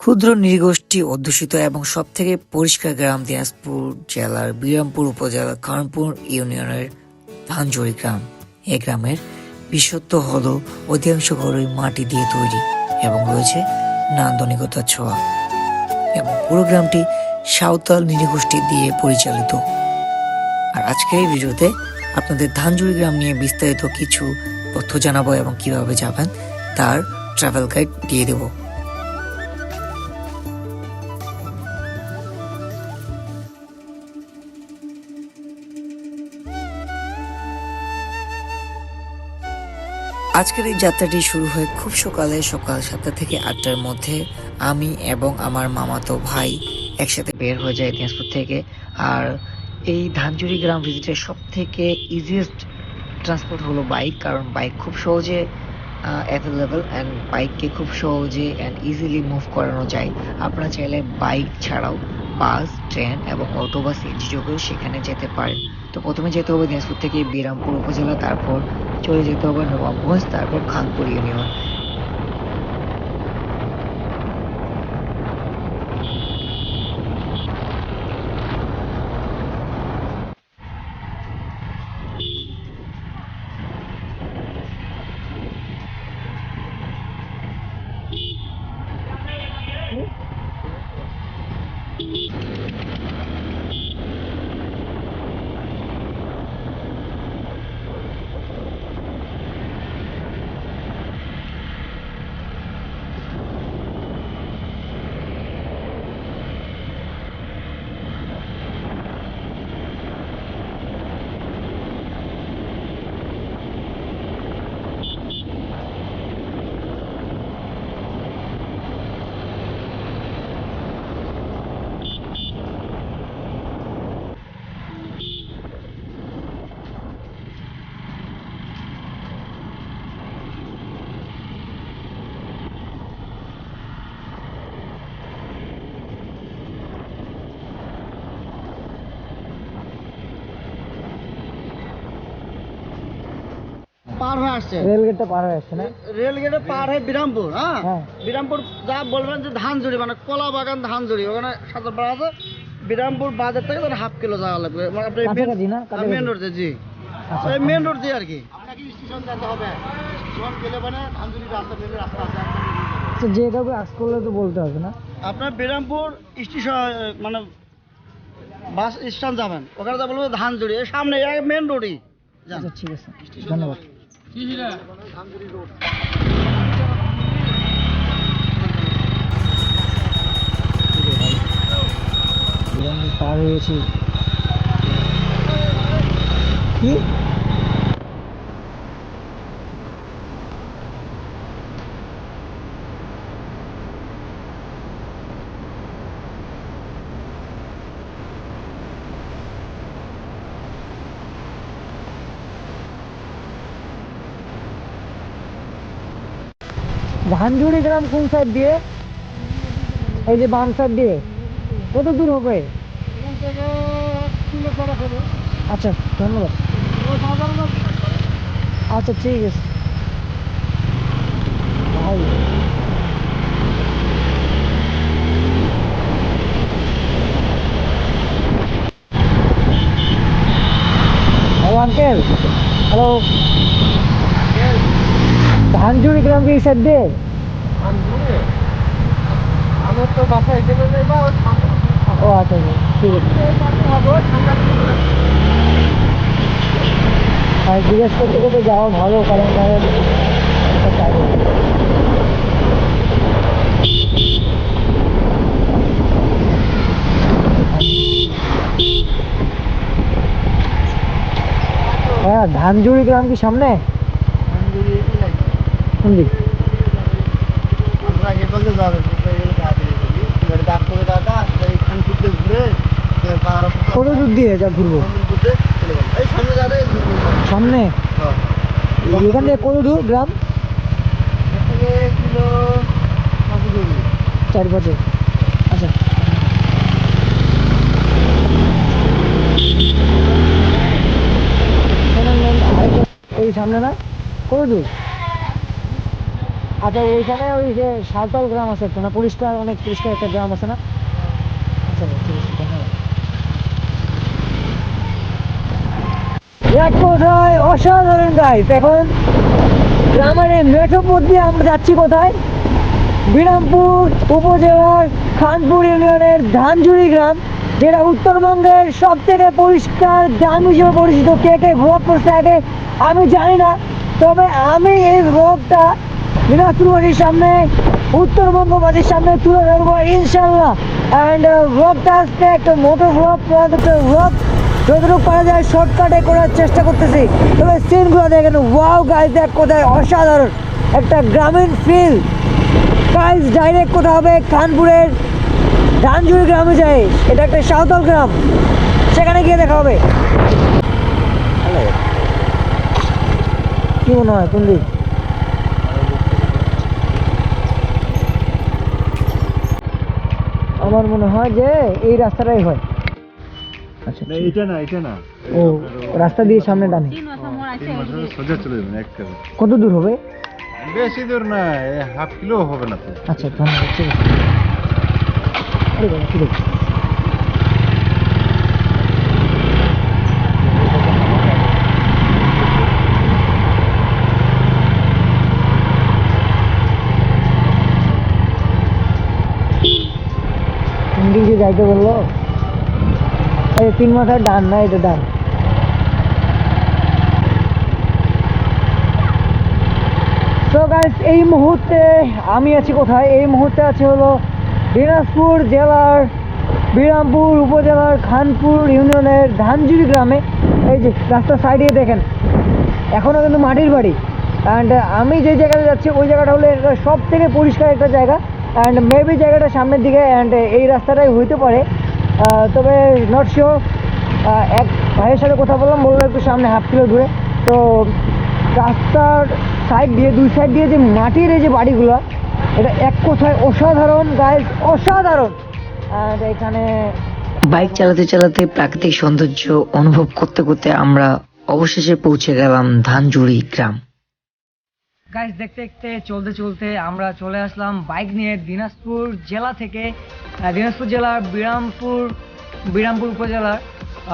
ক্ষুদ্র নৃগোষ্ঠী অধ্যুষিত এবং সবথেকে পরিষ্কার গ্রাম দিনাজপুর জেলার বিরামপুর উপজেলার খানপুর ইউনিয়নের ভাঞ্জুরি গ্রাম। এই গ্রামের বিশুদ্ধ হল অধিকাংশ ঘরই মাটি দিয়ে তৈরি এবং রয়েছে নান্দনিকতার ছোঁয়া এবং পুরো গ্রামটি সাঁওতাল নৃগোষ্ঠী দিয়ে পরিচালিত। আর আজকের এই ভিডিওতে আপনাদের ধানজুরি গ্রাম নিয়ে বিস্তারিত কিছু তথ্য জানাব এবং কীভাবে যাবেন তার ট্রাভেল গাইড দিয়ে দেবো। আজকের এই যাত্রাটি শুরু হয় খুব সকালে, সকাল সাতটা থেকে আটটার মধ্যে। আমি এবং আমার মামাতো ভাই একসাথে বের হয়ে যায় দিনাজপুর থেকে। আর এই ধানচুরি গ্রাম ভিজিটের সব থেকে ইজিয়েস্ট ট্রান্সপোর্ট হলো বাইক কারণ বাইক খুব সহজে অ্যাভেলেবল অ্যান্ড বাইককে খুব সহজে অ্যান্ড ইজিলি মুভ করানো যায়। আপনারা চাইলে বাইক ছাড়াও বাস ট্রেন এবং অটো বা সিএনজি সেখানে যেতে পারেন। তো প্রথমে যেতে হবে দিনাজপুর থেকে, বিরামপুর উপজেলা, তারপর চলে যেতে হবে নবাবগঞ্জ, তারপর খানপুর ইউনিয়ন। পার হয়ে আসছে। রেলগেটটা পার হয়ে আসছে না? রেল গেটে পার হয়ে বিরামপুর হ্যাঁ? হ্যাঁ। বিরামপুর যা বলবেন যে ধানজুড়ি মানে কলা বাগান ধানজুড়ি ওখানে সাঁতার পাড়া আছে। বিরামপুর বাজার থেকে ধরেন হাফ কিলো যাওয়া লাগবে। মানে আপনি। মেন রোড জি। আচ্ছা, মেন রোড দিয়ে আর কি। আপনাকে স্টেশন যেতে হবে। স্টেশন গেলে মানে ধানজুড়ি রাস্তা মেন রাস্তা আছে। আচ্ছা যে কাউকে আস করলে তো বলতে হবে না? আপনার বিরামপুর স্টেশন মানে বাস স্ট্যান্ড যাবেন। ওখানে যা বলব ধানজুড়ি এই সামনে মেন রোডই যান। আচ্ছা ঠিক আছে। ধন্যবাদ। ধানজুড়ি রোড পার হয়েছে। কি? ধানঝুড়ি গ্রাম কোন সাইড দিয়ে? এই যে বাম সাইড দিয়ে। কত দূর হবে? আচ্ছা ধন্যবাদ। আচ্ছা ঠিক আছে। Hello uncle hello. ধানঝুড়ি গ্রাম কি সাইড দিয়ে? আমার তো বাসায় গেলে ও আচ্ছা আচ্ছা, ঠিক আছে। আর জিজ্ঞেস করতে করতে যাওয়া ভালো কারণ। হ্যাঁ ধানজুড়ি গ্রাম কি সামনে কোন দিক এপাকে যাবে দাদা এইখান থেকে ঘুরে পাহাড় কত দূর দিয়ে যা ঘুরবো। ঘুরতে চলে এই সামনে যাবে সামনে এখান থেকে কত দূর গ্রাম? কিলো পাঁচ কেজি চার পাঁচে আচ্ছা সামনে না কত দূর? আচ্ছা ওইখানে ওই যে সাঁওতাল গ্রাম আছে একটা না? পরিষ্কার অনেক পরিষ্কার একটা গ্রাম আছে না? আচ্ছা ঠিক আছে, ধন্যবাদ। এক কোথায় অসাধারণ গাইস এখন গ্রামের মেঠো পথ দিয়ে আমরা যাচ্ছি কোথায়? বিরামপুর উপজেলার খানপুর ইউনিয়নের ধানজুড়ি গ্রাম, যেটা উত্তরবঙ্গের সব থেকে পরিষ্কার গ্রাম হিসেবে পরিচিত। কে কে ভ্লগ করছে আগে আমি জানি না, তবে আমি এই ভ্লগটা দিনাজপুরবাসীর সামনে উত্তরবঙ্গবাসীর সামনে তুলে ধরবো ইনশাল্লাহ অ্যান্ড ভ্লগটা আজকে একটা মোটর ভ্লগ একটা ভ্লগ যতটুকু পারা যায় শর্টকাটে করার চেষ্টা করতেছি। তবে সিনগুলো দেখেন ওয়াও গাইজ দেখ কোথায় অসাধারণ। একটা গ্রামীণ ফিল গাইজ ডাইরেক্ট কোথাও হবে? কানপুরের ধানজুড়ি গ্রামে যায় এটা একটা সাঁওতাল গ্রাম। সেখানে গিয়ে দেখা হবে। কি মনে হয় কোন দিক আমার মনে হয় যে এই রাস্তাটাই হয়। আচ্ছা না এটা না এটা না। ও রাস্তা দিয়ে সামনে ডানে সোজা চলে যাবেন এক কত দূর হবে? বেশি দূর না হাফ কিলো হবে না তো। আচ্ছা ধন্যবাদ ঠিক আছে। যাইতে বলল? তিন মাথার ডান না এটা ডান? এই মুহূর্তে আমি আছি কোথায়? এই মুহূর্তে আছি হলো দিনাজপুর জেলার বিরামপুর উপজেলার খানপুর ইউনিয়নের ধানজুরি গ্রামে। এই যে, রাস্তার সাইডে দেখেন এখনও কিন্তু মাটির বাড়ি। অ্যান্ড আমি যে জায়গাটা যাচ্ছি, ওই জায়গাটা হলো সব থেকে পরিষ্কার একটা জায়গা। অ্যান্ড মেবি জায়গাটা সামনের দিকে অ্যান্ড এই রাস্তাটাই হইতে পারে। তবে নট শিওর এক ভাইয়ের সাথে কথা বললাম, বলল একটু সামনে হাফ কিলো দূরে। তো রাস্তার সাইড দিয়ে, দুই সাইড দিয়ে যে মাটির এই যে বাড়িগুলো, এটা এক কোথায় অসাধারণ গাইজ অসাধারণ। আর এখানে বাইক চালাতে চালাতে প্রাকৃতিক সৌন্দর্য অনুভব করতে করতে আমরা অবশেষে পৌঁছে গেলাম ধানজুড়ি গ্রাম। গাইজ দেখতে দেখতে, চলতে চলতে আমরা চলে আসলাম বাইক নিয়ে দিনাজপুর জেলা থেকে। দিনাজপুর জেলার বিরামপুর বিরামপুর উপজেলার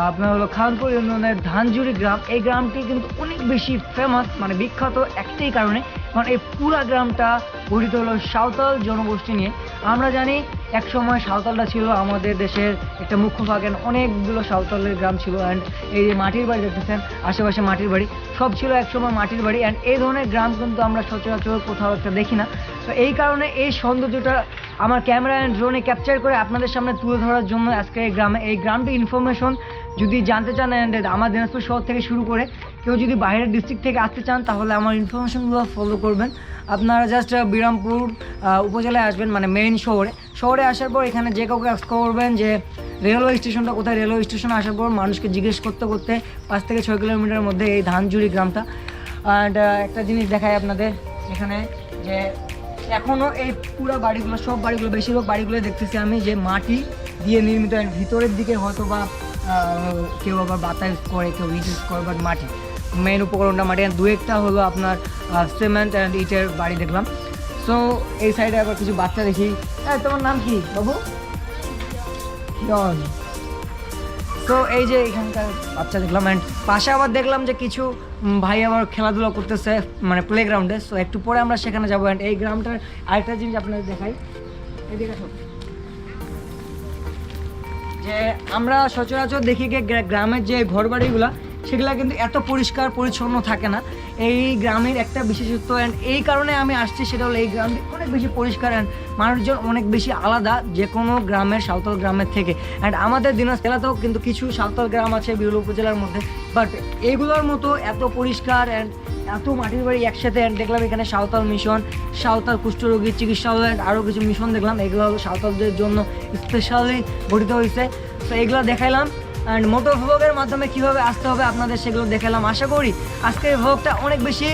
আপনার হলো খানপুর ইউনিয়নের ধানজুরি গ্রাম। এই গ্রামটি কিন্তু অনেক বেশি ফেমাস মানে বিখ্যাত একটাই কারণে। কারণ এই পুরা গ্রামটা গঠিত হলো সাঁওতাল জনগোষ্ঠী নিয়ে। আমরা জানি এক সময় সাঁওতালটা ছিল আমাদের দেশের একটা মুখ্য and অনেকগুলো সাঁওতালের গ্রাম ছিল অ্যান্ড এই যে মাটির বাড়ি দেখতেছেন, আশেপাশে মাটির বাড়ি, সব ছিল একসময় মাটির বাড়ি অ্যান্ড এই ধরনের গ্রাম কিন্তু আমরা সচরাচর কোথাও একটা দেখি না। তো এই কারণে এই সৌন্দর্যটা আমার ক্যামেরা অ্যান্ড ড্রোনে ক্যাপচার করে আপনাদের সামনে তুলে ধরার জন্য আজকে এই গ্রামে এই গ্রামটি ইনফরমেশন যদি জানতে চান অ্যান্ড আমার দিনাজপুর শহর থেকে শুরু করে কেউ যদি বাইরের ডিস্ট্রিক্ট থেকে আসতে চান, তাহলে আমার ইনফরমেশনগুলো ফলো করবেন। আপনারা জাস্ট বিরামপুর উপজেলায় আসবেন মানে মেইন শহরে। শহরে আসার পর এখানে যে কাউকে আস্ক করবেন যে রেলওয়ে স্টেশনটা কোথায়? রেলওয়ে স্টেশনে আসার পর মানুষকে জিজ্ঞেস করতে করতে পাঁচ থেকে ছয় কিলোমিটার মধ্যে এই ধানজুড়ি গ্রামটা। অ্যান্ড একটা জিনিস দেখাই আপনাদের এখানে যে এখনও এই পুরো বাড়িগুলো, সব বাড়িগুলো, বেশিরভাগ বাড়িগুলো দেখতেছি আমি যে মাটি দিয়ে নির্মিত। ভিতরের দিকে হয়তো বা কেউ আবার বাতা ইউজ করে, কেউ ইউজ করে বাট মাটি। মেন উপকরণটা মাটি দু একটা হলো আপনার সিমেন্ট অ্যান্ড ইটের বাড়ি দেখলাম। সো এই সাইডে আবার কিছু বাচ্চা দেখি। হ্যাঁ তোমার নাম কি বাবু? তো এই যে এখানকার বাচ্চা দেখলাম অ্যান্ড পাশে আবার দেখলাম যে কিছু ভাই আবার খেলাধুলা করতেছে মানে প্লে গ্রাউন্ডে সো একটু পরে আমরা সেখানে যাব অ্যান্ড এই গ্রামটার আরেকটা জিনিস আপনাদের দেখাই। এদিকে। যে আমরা সচরাচর দেখি যে গ্রামের যে ঘর বাড়িগুলা সেগুলা কিন্তু এত পরিষ্কার, পরিচ্ছন্ন থাকে না। এই গ্রামের একটা বিশেষত্ব অ্যান্ড এই কারণে আমি আসছি সেটা হলো এই গ্রামটি অনেক বেশি পরিষ্কার অ্যান্ড মানুষজন অনেক বেশি আলাদা যে কোনো গ্রামের সাঁওতাল গ্রামের থেকে। অ্যান্ড আমাদের দিনাজ জেলাতেও কিন্তু কিছু সাঁওতাল গ্রাম আছে বিরল উপজেলার মধ্যে বাট এইগুলোর মতো এত পরিষ্কার অ্যান্ড এত মাটির বাড়ি একসাথে, and দেখলাম এখানে সাঁওতাল মিশন সাঁওতাল কুষ্ঠরোগীর চিকিৎসালয় আরও কিছু মিশন দেখলাম। এগুলো সাঁওতালদের জন্য স্পেশালি গঠিত হয়েছে। তো এগুলো দেখাইলাম। অ্যান্ড মোটর ভ্লগের মাধ্যমে কীভাবে আসতে হবে আপনাদের সেগুলো দেখালাম, আশা করি আজকের ভ্লগটা অনেক বেশি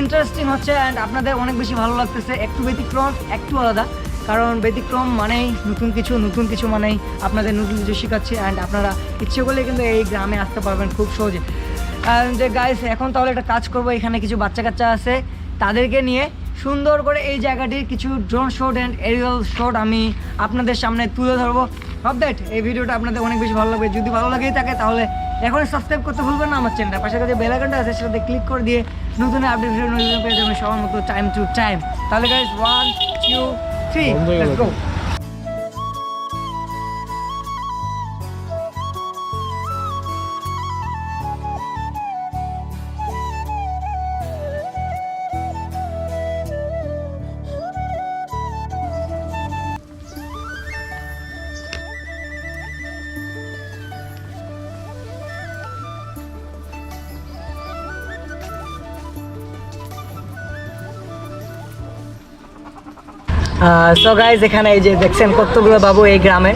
ইন্টারেস্টিং হচ্ছে অ্যান্ড আপনাদের অনেক বেশি ভালো লাগতেছে। একটু ব্যতিক্রম, একটু আলাদা, কারণ ব্যতিক্রম মানেই নতুন কিছু নতুন কিছু মানেই আপনাদের নতুন কিছু শেখাচ্ছি অ্যান্ড আপনারা ইচ্ছে করলে কিন্তু এই গ্রামে আসতে পারবেন খুব সহজে। যে গাইস এখন তাহলে একটা কাজ করব, এখানে কিছু বাচ্চা কাচ্চা আছে, তাদেরকে নিয়ে সুন্দর করে এই জায়গাটির কিছু drone shot and aerial shot আমি আপনাদের সামনে তুলে ধরবো। সব দ্যাট এই ভিডিওটা আপনাদের অনেক বেশি ভালো লাগবে। যদি ভালো লাগেই থাকে তাহলে এখন সাবস্ক্রাইব করতে ভুলবেন না আমার চ্যানেলটা পাশে কাছে বেলাকানটা আছে সেটাতে ক্লিক করে দিয়ে নতুন আপডেট ভিডিও নতুন পেয়ে যাবেন সবার মতো টাইম টু টাইম তাহলে guys one two three go so guys এখানে এই যে দেখছেন কতগুলো বাবু এই গ্রামে।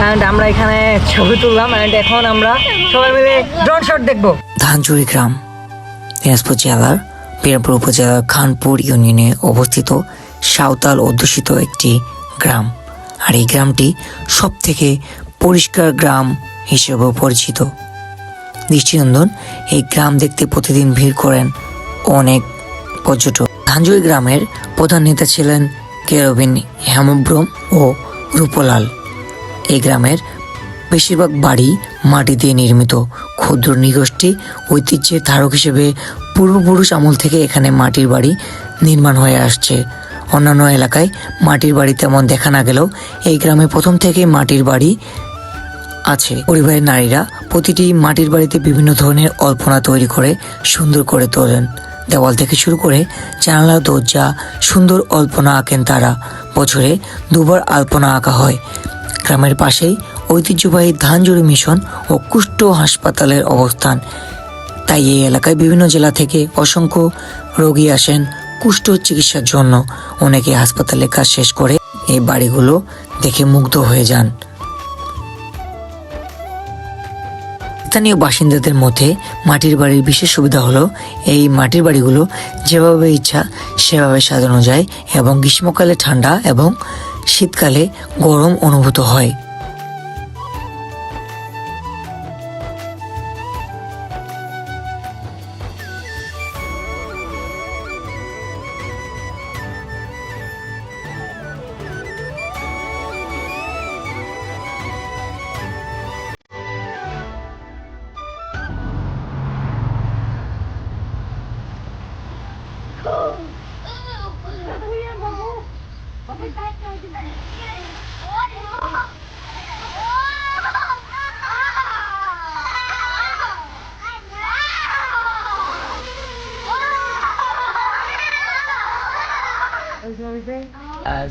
অ্যান্ড আমরা এখানে ছবি তুললাম অ্যান্ড এখন আমরা সবাই মিলে ড্রোন শট দেখব। ধানচুরি গ্রাম, দিনাজপুর জেলার বিরামপুর উপজেলার খানপুর ইউনিয়নে অবস্থিত সাঁওতাল অধ্যুষিত একটি গ্রাম। আর এই গ্রামটি সব থেকে পরিষ্কার গ্রাম হিসেবেও পরিচিত। দৃষ্টিনন্দন এই গ্রাম দেখতে প্রতিদিন ভিড় করেন অনেক পর্যটক। ধানজুরি গ্রামের প্রধান নেতা ছিলেন কেরবিন হেমব্রম ও রূপলাল? এই গ্রামের বেশিরভাগ বাড়ি মাটি দিয়ে নির্মিত। ক্ষুদ্র নিগোষ্ঠী ঐতিহ্যের ধারক হিসেবে পূর্বপুরুষ আমল থেকে এখানে মাটির বাড়ি নির্মাণ হয়ে আসছে। অন্যান্য এলাকায় মাটির বাড়ি তেমন দেখা না গেলেও এই গ্রামে প্রথম থেকে মাটির বাড়ি আছে। পরিবারের নারীরা প্রতিটি মাটির বাড়িতে বিভিন্ন ধরনের অল্পনা তৈরি করে সুন্দর করে তোলেন। দেওয়াল থেকে শুরু করে জানালা দরজা, সুন্দর অল্পনা আঁকেন তারা। বছরে দুবার আলপনা আঁকা হয়। গ্রামের পাশেই ঐতিহ্যবাহী ধানজুড়ি মিশন ও কুষ্ঠ হাসপাতালের অবস্থান। তাই এই এলাকায় বিভিন্ন জেলা থেকে অসংখ্য রোগী আসেন কুষ্ঠ চিকিৎসার জন্য। অনেকে হাসপাতালে কাজ শেষ করে এই বাড়িগুলো দেখে মুগ্ধ হয়ে যান। স্থানীয় বাসিন্দাদের মধ্যে মাটির বাড়ির বিশেষ সুবিধা হলো এই মাটির বাড়িগুলো যেভাবে ইচ্ছা সেভাবে সাজানো যায় এবং গ্রীষ্মকালে ঠান্ডা এবং শীতকালে গরম অনুভূত হয়।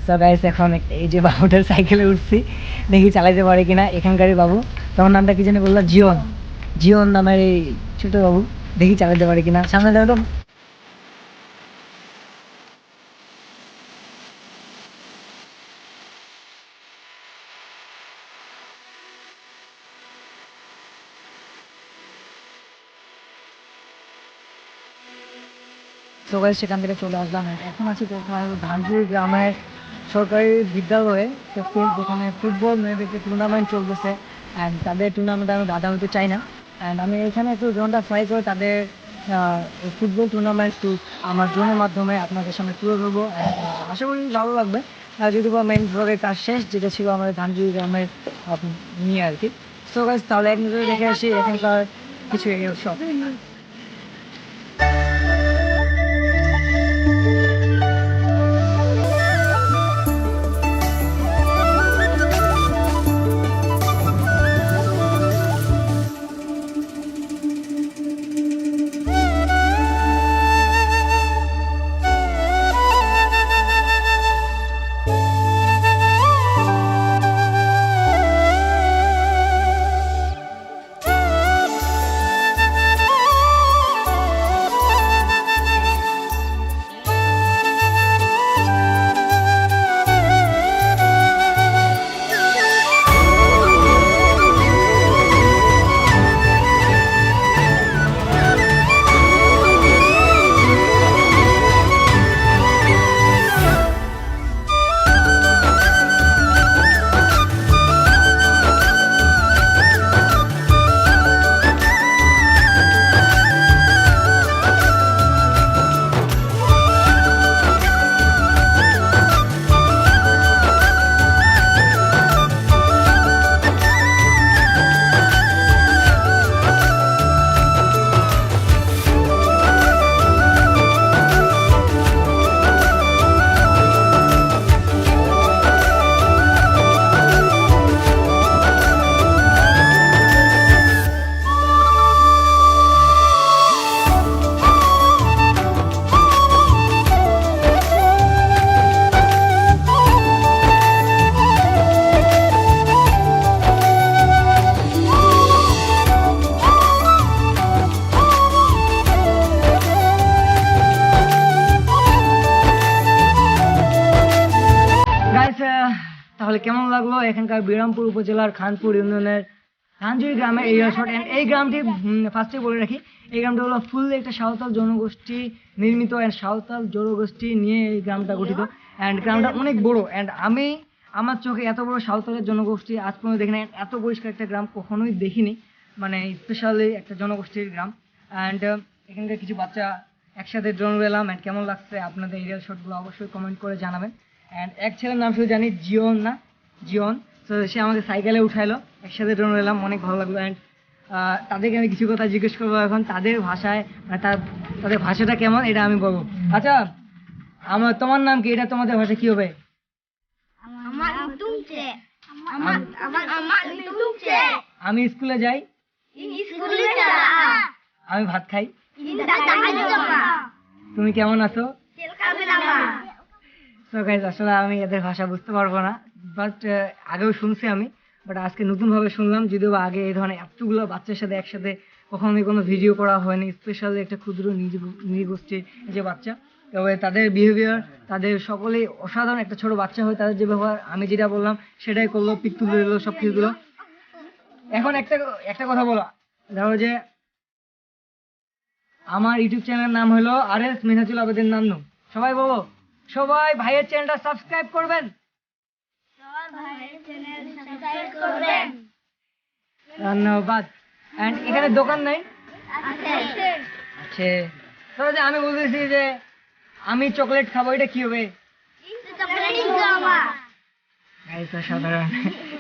সো গাইস এখন এই যে বাবুটার সাইকেলে উঠছি, দেখি চালাইতে পারে কিনা। এখানকারই বাবু তোমার নামটা কি জানি বলল? জিওন জিওন নামের এই ছোট বাবু, দেখি চালাতে পারে কিনা। সামনে দেখো তো। Guys, সেখান থেকে চলে আসলাম। এখন আছি ধানপুর গ্রামের সরকারি বিদ্যালয়ে যেখানে ফুটবল মেয়েদেরকে টুর্নামেন্ট চলতেছে। অ্যান্ড তাদের টুর্নামেন্ট আমি বাধা হতে চাই না। অ্যান্ড আমি এখানে একটু ড্রোনটা ফ্রাই করে তাদের ফুটবল টুর্নামেন্ট টু আমার ড্রোনের মাধ্যমে আপনাদের সামনে তুলে ধরবো। আশা করি ভালো লাগবে। যদি বা মেইন ব্লগের কাজ শেষ যেটা ছিল আমাদের ধানজুরি গ্রামের নিয়ে আর কি। সো তাহলে এক নজরে দেখে আসি এখানকার কিছু সব বিরামপুর উপজেলার খানপুর ইউনিয়নের ধানজুরি গ্রামের এই রিসর্ট অ্যান্ড এই গ্রামটি ফার্স্টে বলে রাখি, এই গ্রামটা হলো ফুললি একটা সাঁওতাল জনগোষ্ঠী নির্মিত অ্যান্ড সাঁওতাল জনগোষ্ঠী নিয়ে এই গ্রামটা গঠিত। অ্যান্ড গ্রামটা অনেক বড়। অ্যান্ড আমি, আমার চোখে এত বড় সাঁওতালের জনগোষ্ঠী আজ পর্যন্ত দেখিনি and এত পরিষ্কার একটা গ্রাম কখনোই দেখিনি। মানে স্পেশালি একটা জনগোষ্ঠীর গ্রাম। অ্যান্ড এখানকার কিছু বাচ্চা একসাথে ড্রোন এলাম অ্যান্ড কেমন লাগছে আপনাদের এরিয়াল শটগুলো অবশ্যই কমেন্ট করে জানাবেন। অ্যান্ড এক ছেলের নাম শুধু জানি জিওন না জিওন তো সে আমাকে সাইকেলে উঠাইলো একসাথে ড্রোন এলাম অনেক ভালো লাগল। অ্যান্ড তাদেরকে আমি কিছু কথা জিজ্ঞেস করব এখন তাদের ভাষায় মানে তার তাদের ভাষাটা কেমন এটা আমি বলব। আচ্ছা আমার তোমার নাম কি? এটা তোমাদের ভাষা কি হবে? আমি স্কুলে যাই। আমি ভাত খাই। তুমি কেমন আছো? আসলে আমি এদের ভাষা বুঝতে পারব না। বাট আগেও শুনছি আমি বাট আজকে নতুনভাবে শুনলাম, যদিও বা আগে এই ধরনের এতগুলো বাচ্চার সাথে একসাথে কখনোই কোনো ভিডিও করা হয়নি স্পেশালি একটা ক্ষুদ্র নৃগোষ্ঠীর যে বাচ্চা। তবে তাদের বিহেভিয়ার তাদের সকলেই অসাধারণ একটা ছোট বাচ্চা হয়, তাদের যে ব্যবহার আমি যেটা বললাম, সেটাই করল, পিক তুলে দিলো, সব কিছুগুলো এখন একটা একটা কথা বলো। ধরো যে, আমার ইউটিউব চ্যানেলের নাম হলো আর এস মিনাজুল আবেদিন নান্নু সবাই বলো, সবাই ভাইয়ের চ্যানেলটা সাবস্ক্রাইব করবেন সবার ভাইয়ের চ্যানেল সাবস্ক্রাইব করবেন ধন্যবাদ। এখানে দোকান নাই? আছে। আছে। ধরো যে আমি বলতেছি যে আমি চকলেট খাব এটা কি হবে? সাধারণ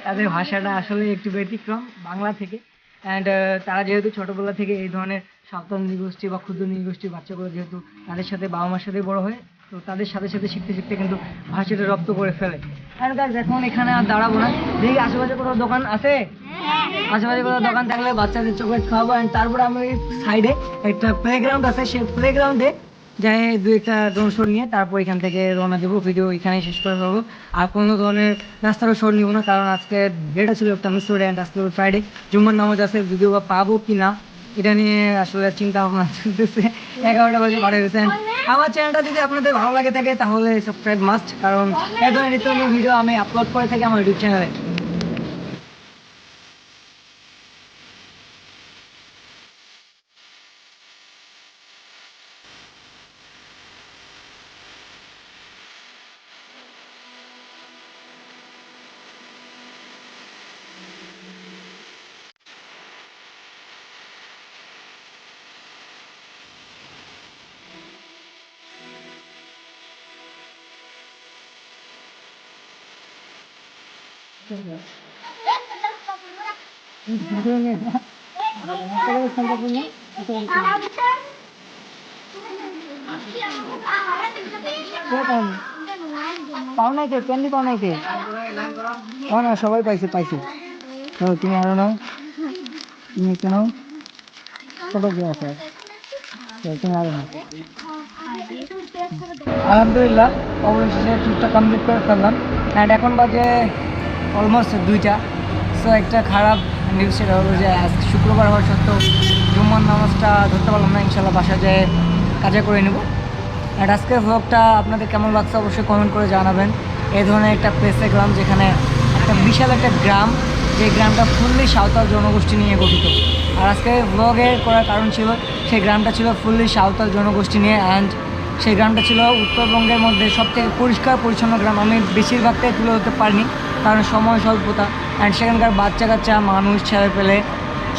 তাদের ভাষাটা আসলে একটু ব্যতিক্রম বাংলা থেকে। অ্যান্ড তারা যেহেতু ছোটবেলা থেকে এই ধরনের সাঁওতাল নৃগোষ্ঠী বা ক্ষুদ্র নৃগোষ্ঠীর বাচ্চাগুলো যেহেতু তাদের সাথে বাবা মার সাথে বড় হয় তো তাদের সাথে সাথে শিখতে শিখতে কিন্তু ভাষাটা রপ্ত করে ফেলে। এখন এখানে আর দাঁড়াবো না। দেখি আশেপাশে কোনো দোকান আছে? আশেপাশে কোনো দোকান থাকলে বাচ্চাদের চকলেট খাওয়াবো। অ্যান্ড তারপরে আমি সাইডে একটা প্লেগ্রাউন্ড আছে সেই প্লেগ্রাউন্ডে যাই দু একটা ড্রোন শো নিয়ে তারপর এখান থেকে রওনা দেবো। ভিডিও এখানেই শেষ করে ফেলব। আর কোনো ধরনের রাস্তারও শো নিব না কারণ আজকে ডেটা ছিল একটা মিস অ্যান্ড আজকে ফ্রাইডে জুম্মার নামাজ আছে ভিডিও বা পাবো কি না এটা নিয়ে আসলে চিন্তা ভাবনা চলতেছে। এগারোটা বাজে বাড়ে গেছেন আমার চ্যানেলটা যদি আপনাদের ভালো লাগে থাকে, তাহলে সাবস্ক্রাইব মাস্ট কারণ এত ধরনের নিত্য ভিডিও আমি আপলোড করে থাকি আমার ইউটিউব চ্যানেলে পাও নাই কে ক্যান্ডি পাও নাই কে না সবাই পাইছে পাইছে তুমি আরও নাও তুমি নাও কত কি আছে তুমি আরও নাও আলহামদুলিল্লাহ, অবশেষে ট্রিপটা কমপ্লিট করে ফেললাম। অ্যান্ড এখন বাজে অলমোস্ট দুইটা। সো একটা খারাপ নিউজ সেটা হলো যে, আজ শুক্রবার হওয়া সত্ত্বেও জুম্মার নামাজটা ধরতে পারলাম না ইনশাল্লাহ বাসা যেয়ে কাজে করে নেব। অ্যান্ড আজকের ভ্লগটা আপনাদের কেমন লাগছে অবশ্যই কমেন্ট করে জানাবেন। এই ধরনের একটা প্লেসে গ্রাম যেখানে একটা বিশাল একটা গ্রাম, যে গ্রামটা ফুললি সাঁওতাল জনগোষ্ঠী নিয়ে গঠিত। আর আজকে ব্লগের করার কারণ ছিল, সেই গ্রামটা ছিল ফুললি সাঁওতাল জনগোষ্ঠী নিয়ে অ্যান্ড সেই গ্রামটা ছিল উত্তরবঙ্গের মধ্যে সবথেকে পরিষ্কার পরিচ্ছন্ন গ্রাম। আমি বেশিরভাগটাই তুলে ধরতে পারিনি। কারণ সময় স্বল্পতা অ্যান্ড সেখানকার বাচ্চা কাচ্চা মানুষ ছেলে পেলে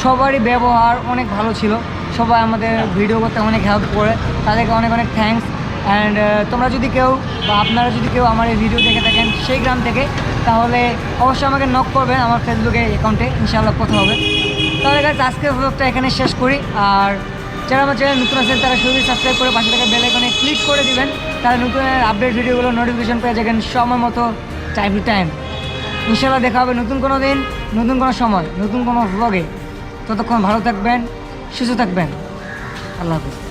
সবারই ব্যবহার অনেক ভালো ছিল। সবাই আমাদের ভিডিও করতে অনেক হেল্প করে। তাদেরকে অনেক অনেক থ্যাঙ্কস অ্যান্ড তোমরা যদি কেউ বা আপনারা যদি কেউ আমার এই ভিডিও দেখে থাকেন সেই গ্রাম থেকে তাহলে অবশ্যই আমাকে নক করবেন আমার ফেসবুকে অ্যাকাউন্টে ইনশাআল্লাহ কথা হবে। তাহলে গাছ আজকের ব্লগটা এখানে শেষ করি। আর যারা আমার চ্যানেল নতুন আছেন তারা শুধু সাবস্ক্রাইব করে পাশে থাকা বেল আইকনে ক্লিক করে দিবেন। তারা নতুন আপডেট ভিডিওগুলো নোটিফিকেশন পেয়ে যাবেন সময় মতো টাইম টু টাইম ইনশাআল্লাহ দেখা হবে নতুন কোনো দিন, নতুন কোনো সময়, নতুন কোনো ব্লগে ততক্ষণ ভালো থাকবেন, সুস্থ থাকবেন। আল্লাহ হাফিজ।